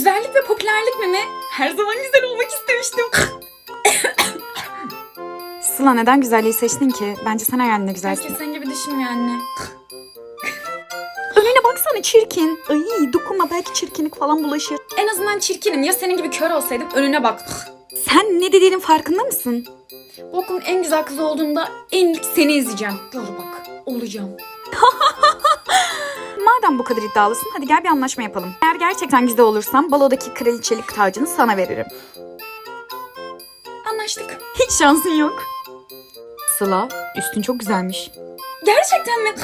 Güzellik ve popülerlik mi mi? Her zaman güzel olmak istemiştim. Sıla neden güzelliği seçtin ki? Bence sen hayalinde güzelsin. Herkes senin gibi düşünmüyor anne. Önüne baksana çirkin. Ay dokunma belki çirkinlik falan bulaşır. En azından çirkinim. Ya senin gibi kör olsaydım önüne bak. Sen ne dediğinin farkında mısın? Bu okulun en güzel kızı olduğunda en ilk seni izleyeceğim. Gör bak. Olacağım. Madem bu kadar iddialısın hadi gel bir anlaşma yapalım. Eğer gerçekten güzel olursan balodaki kraliçelik tacını sana veririm. Anlaştık. Hiç şansın yok. Sıla üstün çok güzelmiş. Gerçekten mi?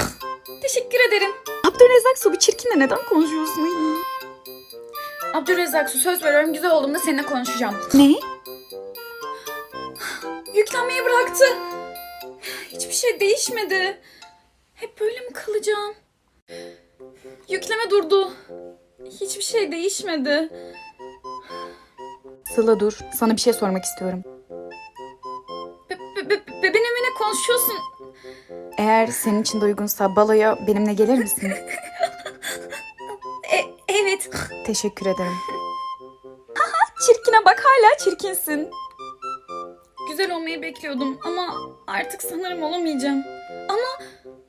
Teşekkür ederim. Abdülrezzak Su bu çirkinle neden konuşuyorsun? Ay. Abdülrezzak Su söz veriyorum güzel olduğumda seninle konuşacağım. Ne? Yüklenmeyi bıraktı. Hiçbir şey değişmedi. Hep böyle mi kalacağım? Yükleme durdu. Hiçbir şey değişmedi. Sıla dur sana bir şey sormak istiyorum. Be, be, be, be- benimle ne konuşuyorsun? Eğer senin için de uygunsa baloya benimle gelir misin? E, evet. Teşekkür ederim. Çirkine bak hala çirkinsin. Güzel olmayı bekliyordum ama artık sanırım olamayacağım. Ama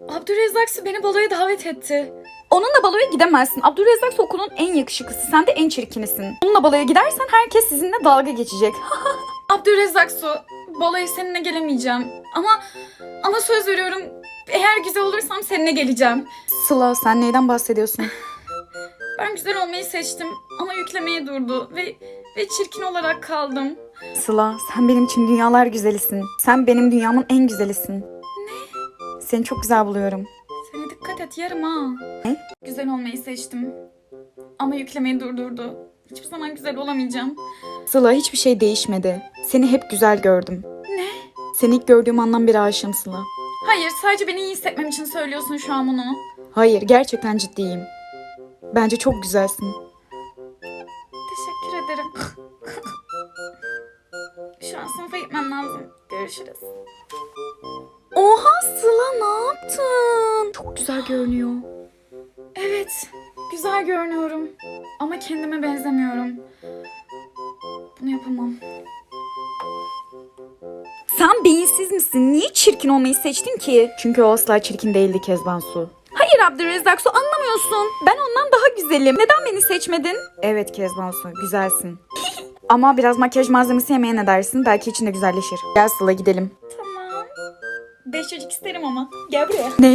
Abdülrezzak Su beni baloya davet etti. Onunla baloya gidemezsin. Abdülrezzak Su okulun en yakışıklısı. Sen de en çirkinisin. Onunla baloya gidersen herkes sizinle dalga geçecek. Abdülrezzak Su, baloya seninle gelemeyeceğim. Ama ama söz veriyorum eğer güzel olursam seninle geleceğim. Sıla sen neyden bahsediyorsun? Ben güzel olmayı seçtim ama yüklemeye durdu ve ve çirkin olarak kaldım. Sıla sen benim için dünyalar güzelisin. Sen benim dünyamın en güzelisin. Seni çok güzel buluyorum. Seni dikkat et yarım ha. Ne? Güzel olmayı seçtim. Ama yüklemeyi durdurdu. Hiçbir zaman güzel olamayacağım. Sıla hiçbir şey değişmedi. Seni hep güzel gördüm. Ne? Seni ilk gördüğüm andan beri aşığım Sıla. Hayır sadece beni iyi hissetmem için söylüyorsun şu an bunu. Hayır gerçekten ciddiyim. Bence çok güzelsin. Teşekkür ederim. şu an sınıfa gitmem lazım. Görüşürüz. Çok güzel görünüyor. Evet, güzel görünüyorum. Ama kendime benzemiyorum. Bunu yapamam. Sen beyinsiz misin? Niye çirkin olmayı seçtin ki? Çünkü o asla çirkin değildi Kezban Su. Hayır Abdülrezzak Su anlamıyorsun. Ben ondan daha güzelim. Neden beni seçmedin? Evet Kezban Su güzelsin. Ama biraz makyaj malzemesi yemeye ne dersin? Belki içinde güzelleşir. Gel Sıla gidelim. Tamam. Beş çocuk isterim ama. Gel buraya. Ne?